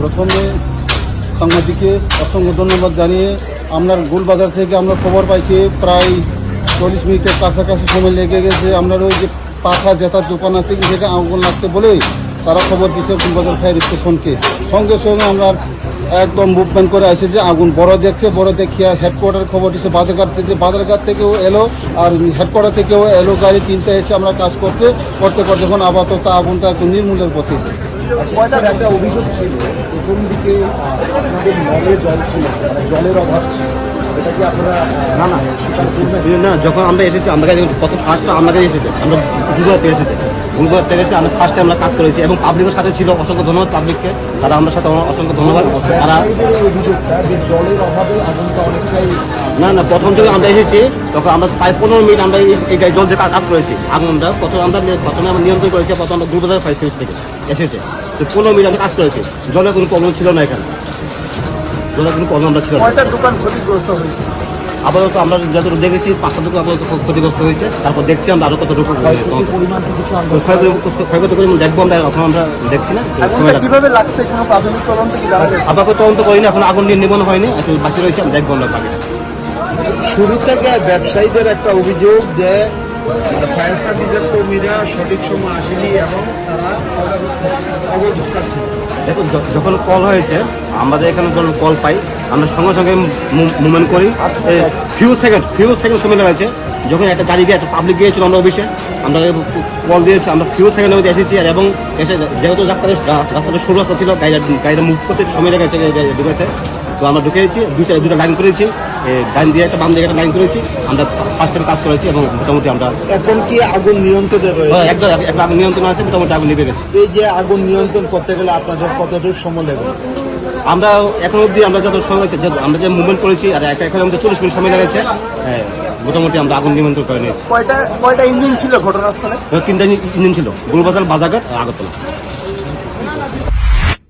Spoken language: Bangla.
প্রথমে সাংবাদিককে অসংখ্য ধন্যবাদ জানিয়ে আপনার গোলবাজার থেকে আমরা খবর পাইছি, প্রায় চল্লিশ মিনিটের কাছাকাছি সময় লেগে গেছে। আপনার ওই যে পাখা জেতার দোকান আছে সেখানে আগুন লাগছে বলে তারা খবর দিয়েছে গোলবাজার ফায়ার স্টেশনকে। সঙ্গে সঙ্গে আমরা একদম মুভমেন্ট করে আসে যে আগুন বড় দেখছে, বড় দেখিয়া হেডকোয়ার্টার খবর দিচ্ছে বাজারঘাট থেকে বাজারঘাট থেকেও এলো আর হেডকোয়ার্টার থেকেও এলো গাড়ি তিনটে এসে আমরা কাজ করতে করতে করতে এখন আপাতত আগুনটা একটু নির্মূলের পথে। একটা অভিযোগ ছিল প্রথম দিকে আপনাদের নলে জল ছিল মানে জলের অভাব ছিল। এটা কি আপনারা না না না যখন আমরা এসেছি আমরা কত ফার্স্টটা আমাদের এসেছে আমরা গুজরাতে এসেছে। গুজরাত থেকে এসে আমরা ফার্স্টে আমরা কাজ করেছি এবং পাবলিকের সাথে ছিল অসংখ্য ধন্যবাদ পাবলিককে তারা আমাদের সাথে অসংখ্য ধন্যবাদ। তারা অভিযোগটা যে জলের অভাবে আগুনটা অনেকটাই না না প্রথম থেকে আমরা এসেছি তখন আমরা প্রায় পনেরো মিনিট আমরা এই- জল দিয়ে কাজ করেছি। আগুনটা প্রথমে আমরা প্রথমে আমরা নিয়ন্ত্রণ করেছি প্রথম আমরা গুরুবাজার ফায়ার সার্ভিস থেকে এসেছে। তো পনেরো মিনিট আমরা কাজ করেছি। জলের কোনো প্রবলেম ছিল না এখানে। জলের কোনো প্রবলেম আমরা ছিল না। দোকান ক্ষতিগ্রস্ত হয়েছে? আপাতত আমরা যতটুকু দেখেছি পাঁচটা দোকান আপাতত ক্ষতিগ্রস্ত হয়েছে। তারপর দেখছি আমরা আরও কতটুকু ক্ষয়ক্ষতির পরিমাণ কি কিছু আন্দাজ ক্ষয়ক্ষতি করে দেখব আমরা এখন আমরা দেখছি না। কীভাবে লাগছে? কোনো প্রাথমিক তদন্ত কি জানা আপাতত তদন্ত করিনি এখন আগুন নিয়ে নিবন হয়নি। বাকি রয়েছে আমরা দেখব আমরা বাকিটা শুরু থেকে ব্যবসায়ীদের একটা অভিযোগ যে ফায়ার সার্ভিসের কর্মীরা সঠিক সময় আসেনি এবং তারা দেখুন যখন কল হয়েছে, আমাদের এখানে যখন কল পাই, আমরা সঙ্গে সঙ্গে মুভমেন্ট করি। ফিউ সেকেন্ড ফিউ সেকেন্ড সময় লেগেছে। যখন একটা গাড়ি গিয়ে একটা পাবলিক গিয়েছিল আমরা অফিসে আমরা কল দিয়েছি, আমরা ফিউ সেকেন্ডের মধ্যে এসেছি আর এবং এসে যেহেতু রাস্তাটা রাস্তাটা সরু রাস্তা ছিল, গাড়িটা গাড়িটা মুভ করতে সময় লেগেছে তো আমরা ঢুকেছি দুইটা দুটো লাইন করেছি ডাইন দিয়ে একটা বাম দিকে একটা লাইন করেছি। আমরা ফার্স্ট টাইম কাজ করেছি এবং মোটামুটি আমরা এখন কি আগুন নিয়ন্ত্রণ একদম একটা আগুন নিয়ন্ত্রণ আছে মোটামুটি আগুন নিভে গেছে। এই যে আগুন নিয়ন্ত্রণ করতে গেলে আপনাদের কতটুকু সময় লাগবে আমরা এখন অবধি আমরা যত সময় হয়েছে আমরা যে মুভমেন্ট করেছি আর একটা এখন আমাদের চল্লিশ মিনিট সময় লেগেছে হ্যাঁ, মোটামুটি আমরা আগুন নিমন্ত্রণ করে নিয়েছি। কয়টা কয়টা ইঞ্জিন ছিল ঘটনাস্থলে? তিনটা ইঞ্জিন ছিল গুলবাজার বাজারঘাট আর আগরতলা।